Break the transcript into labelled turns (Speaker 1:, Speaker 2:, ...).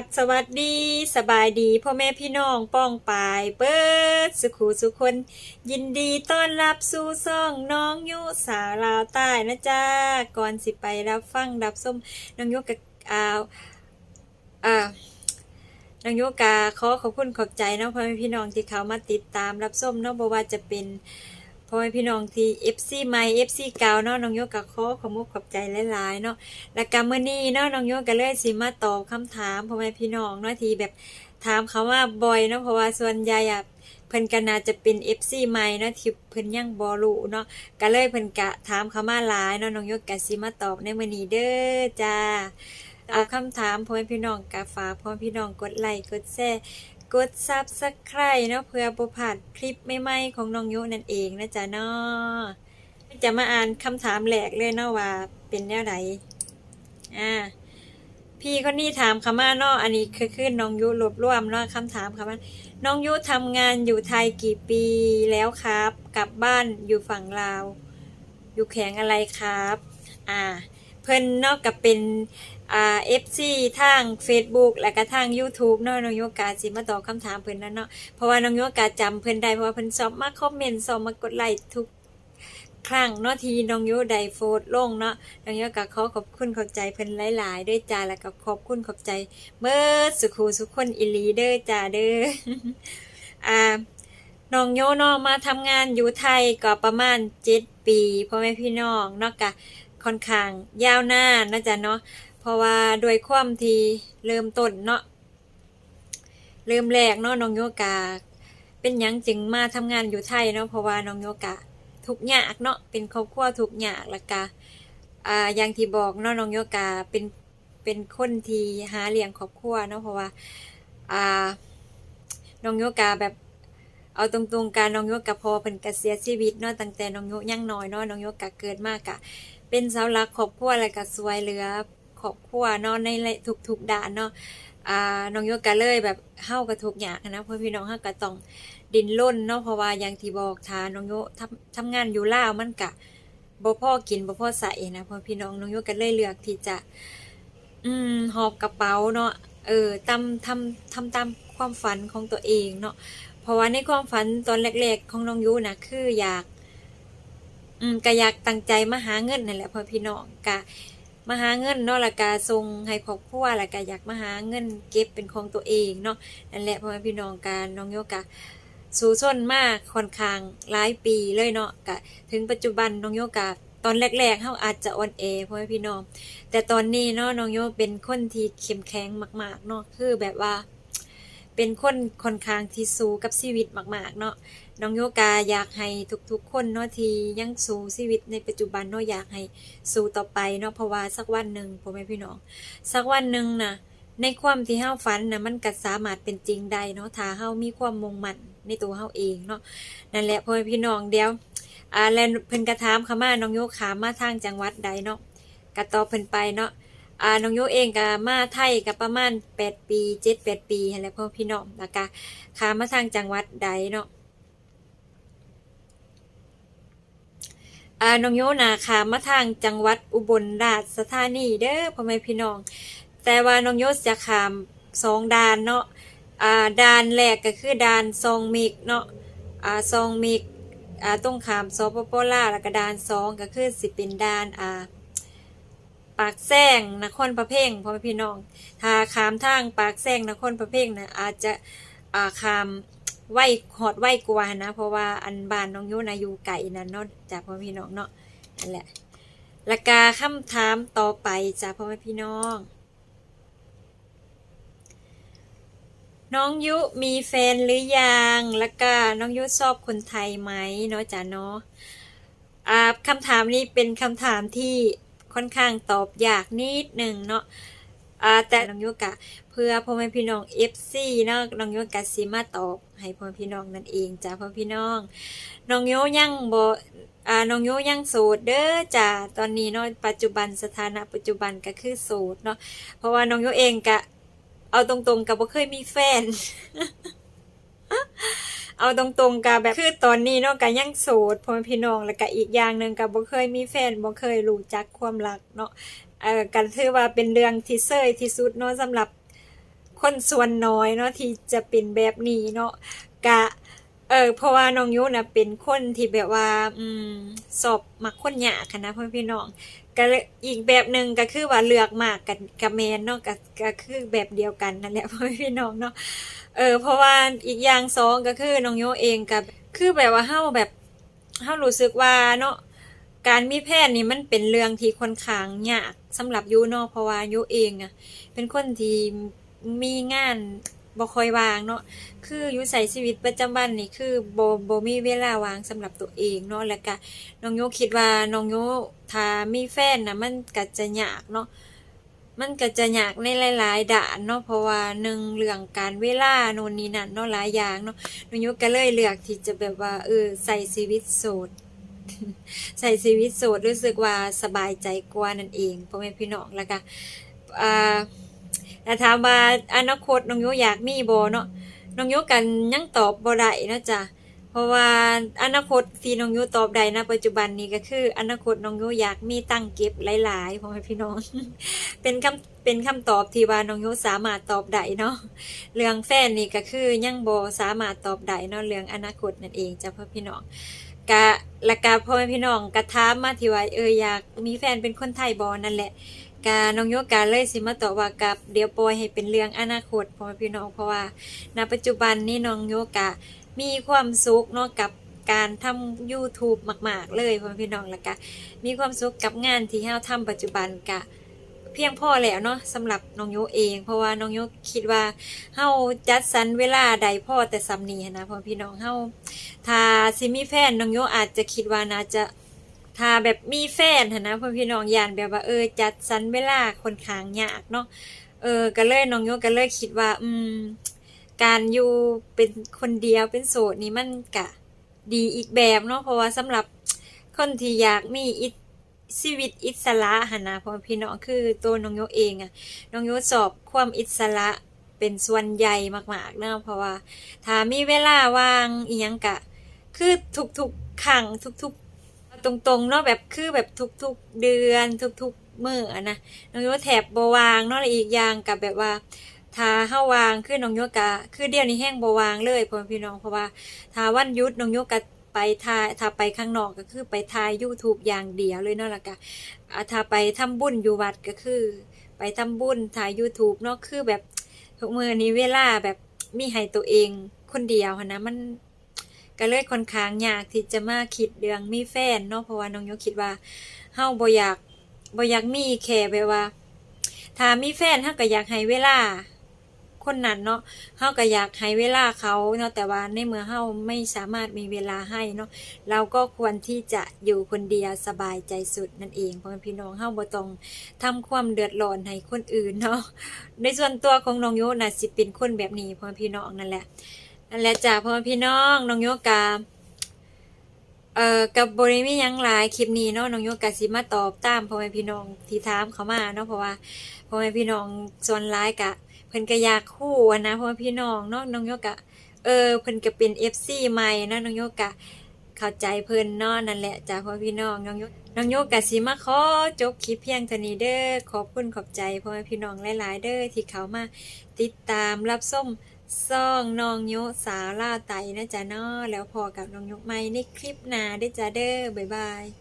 Speaker 1: กับสวัสดีสบายดีพ่อแม่พี่น้องป้องปายเปิดสุขูสุคน ยินดีต้อนรับสู่ซ่องน้องยุสาวลาวใต้นะจ๊ะก่อนสิไปรับฟังรับส้มน้องยุกับอ่าอ่าน้องยุกาขอขอบคุณขอบใจนะพ่อแม่พี่น้องที่เขามาติดตามรับส้มเนาะบ่ว่าจะเป็น พ่อแม่พี่น้องที่ FC ใหม่ FC เก่าเนาะน้องโยกก็ขอขอมุกขอบใจหลายๆเนาะและก็มื้อนี้เนาะน้องโยกก็เลยสิมาตอบคำถามพ่อแม่พี่น้องเนาะที่แบบถามเขาว่าบ่อยเนาะเพราะว่าส่วนใหญ่อะเพิ่นก็น่าจะเป็น FC ใหม่เนาะที่เพิ่นยังบ่รู้เนาะก็เลยเพิ่นก็ถามเขามาหลายเนาะน้องโยกก็สิมาตอบในมื้อนี้เด้อจ้าเอาคำถามพ่อแม่พี่น้องก็ฝากพ่อแม่พี่น้องกดไลค์กดแชร์ กดซับสไครต์เนาะเพื่อบ่พลาดคลิปใหม่ๆของน้องโยนั่นเองนะจ๊ะเนาะจะมาอ่านคำถามแหลกเลยเนาะว่าเป็นแนวไหนอ่าพี่คนนี้ถามคำว่าเนาะอันนี้คือคือน้องยุรวบรวมเนาะคำถามคำว่าน้องยุทำงานอยู่ไทยกี่ปีแล้วครับ กลับบ้านอยู่ฝั่งลาว อยู่แข็งอะไรครับ อ่า เพิ่นนอกกับเป็นอ่า FC ทาง Facebook และก็ทาง YouTube เนาะน้องโยกาสิมาตอบคำถามเพิ่นนั่นเนาะเพราะว่าน้องโยกาจำเพิ่นได้เพราะว่าเพิ่นชอบมาคอมเมนต์ชอบมากดไลค์ทุกครั้งเนาะทีน้องโยไดโพสต์ลงเนาะน้องโยกาขอขอบคุณขอบใจเพิ่นหลายๆด้วยจ้าแล้วก็ขอบคุณขอบใจเมื่อสุขูสุขคนอิลีเด้อจ้าเด้ออ่าน้องโยนาะมาทำงานอยู่ไทยก็ประมาณ7ปีพ่อแม่พี่น้องเนาะกะ ค่อนข้างยาวนานนะจ๊ะเนาะเพราะว่าโดวยความที่เริ่มต้นเนาะเริ่มแรกเนาะน้องโยกา เป็นยังจึงมาทำงานอยู่ไทยเนาะเพราะว่าน้องโยกาทุกยากเนาะเป็นครอบครัวทุกยากล้วก็อ่าอย่างที่บอกเนาะน้องโยกาเป็นเป็นคนที่หาเลี้ยงครอบครัวเนาะเพราะว่าอ่าน้องโยกาแบบเอาตรงๆการน้องโยกาพอเป็นกเสียชีวิตเนาะตั้งแต่น้องโยยังน้อยเนาะน้องโยกาเกิดมากะ เป็นเสาหลักครอบครัวแล้วก็สวยเหลือครอบครัวเนาะในทุกๆด้านเนาะอ่าน้องโยกก็เลยแบบเฮาก็ทุกอย่างนะเพื่อนพี่น้องเฮาก็ต้องดินร่นเนาะเพราะว่าอย่างที่บอกทาน้องโยทำทำงานอยู่ลาวมันกะบ่พ่อกินบ่พ่อใส่นะเพื่อนพี่น้องน้องโยก็เลยเลือกที่จะ อืมหอบกระเป๋าเนาะเออทำทำทำตามความฝันของตัวเองเนาะเพราะว่าในความฝันตอนแรกๆ ของน้องยูนะคืออยาก อืมก็อยากตั้งใจมาหาเงินนั่นแหละพ่อพี่น้องกะมาหาเงินเนาะล้วก็ส่งให้ครอบครัวล้วก็อยากมาหาเงินเก็บเป็นของตัวเองเนาะนั่นแหละพ่อแม่พี่น้องการน้องโยกะสู่ส้นมากค่อนข้างหลายปีเลยเนาะกะถึงปัจจุบันน้องโยกะตอนแรกๆเขาอาจจะอ่อนแอพ่อแม่พี่น้อง แต่ตอนนี้เนาะน้องโยเป็นคนที่เข้มแข็งมาก ๆ เนาะคือแบบว่า เป็นคนค่อนข้างที่สู้กับชีวิตมาก ๆ เนาะ น้องโยกาอยากให้ทุกๆคนเนาะที่ยังสู้ชีวิตในปัจจุบันเนาะอยากให้สู้ต่อไปเนาะเพราะว่าสักวันหนึ่งพ่อแม่พี่น้อง สักวันหนึ่งนะในความที่เฮาฝันนะมันก็สามารถเป็นจริงได้เนาะถ้าเฮามีความมุ่งมั่นในตัวเฮาเองเนาะนั่นแหละพ่อแม่พี่น้องเดี๋ยวอ่าแล้วเพิ่นกระถามเขามาน้องโยขามาทางจังหวัดใดเนาะก็ตอบเพิ่นไปเนาะอ่าน้องโยเองก็มาไทยก็ประมาณ 8 ปี 7 8 ปีหั่นแหละพ่อพี่น้องแล้วก็ขามมาทางจังหวัดใดเนาะ อาน้องโยนาค่ะมาทางจังหวัดอุบลราชธานีเด้อพ่อแม่พี่น้อง แต่ว่าน้องโยจะขามสองด่านเนาะอ่าด่านแรกก็คือด่านซองมิกเนาะอ่าซองมิกอ่าต้องขามสปปลาแล้วก็ด่านสองก็คือสิเป็นด่านอ่าปากแซงนครประเพ่งพ่อแม่พี่น้องถ้าขามทางปากแซงนครประเพ่งนะอาจจะอ่าขาม ไหวหอดไหวกว่านะ เพราะว่าอันบานน้องโยนาอยู่ไก่นั่นเนาะจากพ่อพี่น้องเนาะนั่นแหละและกาคำถามต่อไปจากพ่อแม่พี่น้อง น้องยุมีแฟนหรือยังแล้วก็น้องยุชอบคนไทยไหมเนาะจ้ะเนาะคำถามนี้เป็นคำถามที่ค่อนข้างตอบยากนิดหนึ่งเนาะ อ่าแต่น้องโยกะ เพื่อพ่อแม่พี่น้อง FC เนาะน้องโยกะสิมาตอบให้พ่อแม่พี่น้องนั่นเองจ้าพ่อพี่น้องน้องโยยังบ่อ่าน้องโยยังโสดเด้อจ้าตอนนี้เนาะปัจจุบันสถานะปัจจุบันก็คือโสดเนาะเพราะว่าน้องโยเองกะ เอาตรงๆกับบ่เคยมีแฟนเอาตรงๆกับแบบคือตอนนี้เนาะก็ยังโสดพ่อแม่พี่น้องแล้วก็อีกอย่างหนึ่งก็บ่เคยมีแฟนบ่เคยรู้จักความรักเนาะ เอ่อกันถือว่าเป็นเรื่องที่เซยที่สุดเนาะสำหรับคนส่วนน้อยเนาะที่จะเป็นแบบนี้เนาะกะเออเพราะว่าน้องยุนะเป็นคนที่แบบว่าอืมสอบมักคนหยาค่ะนะพ่อพี่น้องก็อีกแบบหนึ่งก็คือว่าเลือกมากกับกับแมนเนาะก็ก็คือแบบเดียวกันนั่นแหละพ่อพี่น้องเนาะเออเพราะว่าอีกอย่างสองก็คือน้องโยเองกับคือแบบว่าเฮาแบบเฮารู้สึกว่าเนาะ การมีแพทย์นี่มันเป็นเรื่องที่ค่อนข้างยากสำหรับยูเนาะเพราะว่ายูเองอะเป็นคนที่มีงานบ่ค่อยวางเนาะคืออยู่ใส่ชีวิตประจำวันนี่คือบ่บ่มีเวลาวางสำหรับตัวเองเนาะแล้วก็น้องโยคิดว่าน้องโยถ้ามีแฟนนะมันก็จะยากเนาะมันก็จะยากในหลาย ๆด้านเนาะเพราะว่าหนึ่งเรื่องการเวลาโน่นนี่นั่นเนาะหลายอย่างเนาะน้องโยก็เลยเลือกที่จะแบบว่าเออใส่ชีวิตโสด ใส่ชีวิตโสดรู้สึกว่าสบายใจกว่านั่นเองพ่อแม่พี่น้องแล้วก็อ่าแต่ถามว่าอนาคตน้องโยอยากมีโบเนาะน้องยุกันยังตอบบ่ได้นะจ๊ะเพราะว่าอนาคตที่น้องยุตอบได้นะปัจจุบันนี้ก็คืออนาคตน้องยุอยากมีตั้งเก็บหลายๆพ่อแม่พี่น้อง เป็นคำเป็นคำตอบที่ว่าน้องยุสามารถตอบได้เนาะเรื่องแฟนนี่ก็คือยังบ่สามารถตอบได้เนาะเรื่องอนาคตนั่นเองจ้ะพ่อพี่น้อง กะและกะพ่อแม่พี่น้องกะถามมาที่ว่าเอออยากมีแฟนเป็นคนไทยบ่นั่นแหละกาน้องโยกาเลยสิมาต่อว่ากับเดี๋ยวปล่อยให้เป็นเรื่องอนาคตพ่อแม่พี่น้องเพราะว่าณปัจจุบันนี้น้องโยกะมีความสุขเนาะกับการทำ YouTube มาก ๆ เลยพ่อแม่พี่น้องแล้วก็มีความสุขกับงานที่เฮาทำปัจจุบันกะ เพียงพอแล้วเนาะสำหรับน้องโยเอง เพราะว่าน้องโยคิดว่าเฮาจัดสรรเวลาใดพ่อแต่สำนีนะพ่อพี่น้องเฮาถ้าสิมีแฟนน้องโยอาจจะคิดว่าน่าจะถ้าแบบมีแฟนนะพ่อพี่น้องยานแบบว่าเออจัดสรรเวลาคนข้างยากเนาะเออก็เลยน้องโยก็เลยคิดว่า อืม การอยู่เป็นคนเดียวเป็นโสดนี่มันกะ ดีอีกแบบเนาะเพราะว่าสำหรับคนที่อยากมีอิ ชีวิตอิสระหนนะพ่อพี่น้องคือตัวน้องโยเองอะน้องโยสอบความอิสระเป็นส่วนใหญ่มากๆเนาะเพราะว่า ถ้ามีเวลาว่างอีหยังกะ คือทุกๆครั้งทุกๆ ตรงๆเนาะแบบคือแบบทุกๆเดือนทุกๆมื้อนะน้องโยแถบบวางเนาะอีกอย่างกับแบบว่าถ้าเฮาวางคือน้องโยกะ คือเดี๋ยวนี้แห้งบวางเลยพ่อแม่พี่น้องเพราะว่าถ้าวันยุดน้องโยกะ ไปถ่ายถ้าไปข้างนอกก็คือไปถ่าย YouTube อย่างเดียวเลยเนาะและกะอ่าถ้าไปทำบุญอยู่วัดก็คือ ไปทำบุญถ่าย YouTube เนาะคือแบบทุกมือนี้เวลาแบบมีให้ตัวเองคนเดียวนะมันก็เลยค่อนข้างยากที่จะมาคิดเรื่องมีแฟนเนาะเพราะว่าน้องโยคิดว่าเฮาบ่อยากบ่อยากมีแค่แบบว่า ถ้ามีแฟนเฮาก็อยากให้เวลา คนนั้นเนาะเฮาก็อยากให้เวลาเขาเนาะแต่ว่าในเมื่อเฮาไม่สามารถมีเวลาให้เนาะเราก็ควรที่จะอยู่คนเดียวสบายใจสุดนั่นเองพ่อแม่พี่น้องเฮาบ่ต้องทำความเดือดร้อนให้คนอื่นเนาะในส่วนตัวของน้องโยน่ะสิเป็นคนแบบนี้พ่อแม่พี่น้องนั่นแหละนั่นแหละจ้าพ่อแม่พี่น้องน้องโยกาเอ่อกับบริมียังหลายคลิปนี้เนาะน้องโยกาสิมาตอบตามพ่อแม่พี่น้องที่ถามเขามาเนาะเพราะว่าพ่อแม่พี่น้องส่วนร้ายกะ เพิ่นก็อยากคู่อะนะพ่อแม่พี่น้องเนาะน้องโยกะเออเพิ่นก็เป็น FC ใหม่นะน้องโยกะเข้าใจเพิ่นเนาะนั่นแหละจ้าพ่อแม่พี่น้องน้องโยน้องโยกะสิมาขอจบคลิปเพียงเท่านี้เด้อขอบคุณขอบใจพ่อแม่พี่น้องหลาย ๆ เด้อที่เขามาติดตามรับส้มซ่องน้องโยสาวล่าวไตนะจ๊ะเนาะแล้วพอกับน้องโยุใหม่ในคลิปหน้าได้จ้าเด้อบ๊ายบาย